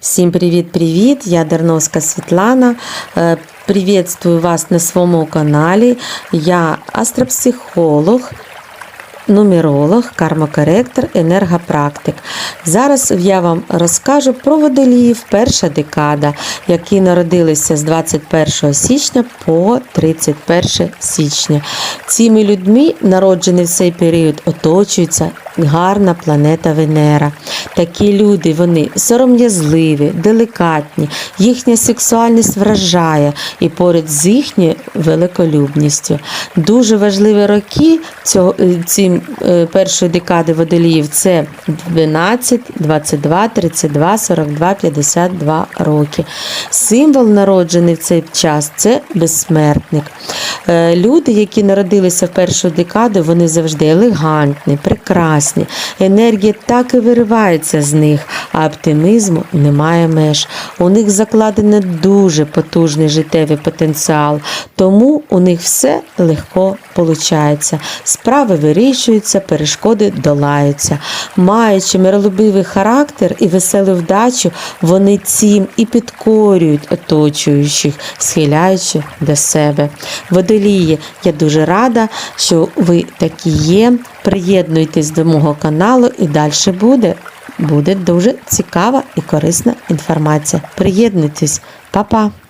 Всім привіт-привіт! Я Дерновська Світлана. Е, Приветствую вас на своєму каналі. Я астропсихолог, нумеролог, кармокоректор, енергопрактик. Зараз я вам розкажу про водоліїв перша декада, які народилися з 21 січня по 31 січня. Цими людьми, народжені в цей період, оточується гарна планета Венера. Такі люди вони сором'язливі, делікатні, їхня сексуальність вражає і поряд з їхньою великолюбністю. Дуже важливі роки цього, ці е, першої декади водоліїв це 12, 22, 32, 42, 52 роки. Символ народжений в цей час це безсмертник. Е, Люди, які народилися в першу декаду, вони завжди елегантні, прекрасні. Енергія так і виривається з них, а оптимізму немає меж. У них закладено дуже потужний життєвий потенціал, тому у них все легко виходить. Справи вирішуються, перешкоди долаються. Маючи миролюбивий характер і веселу вдачу, вони цим і підкорюють оточуючих, схиляючи до себе. Водолії, я дуже рада, що ви такі є. Приєднуйтесь до мого каналу і далі буде. Буде дуже цікава і корисна інформація. Приєднуйтесь, Па-па!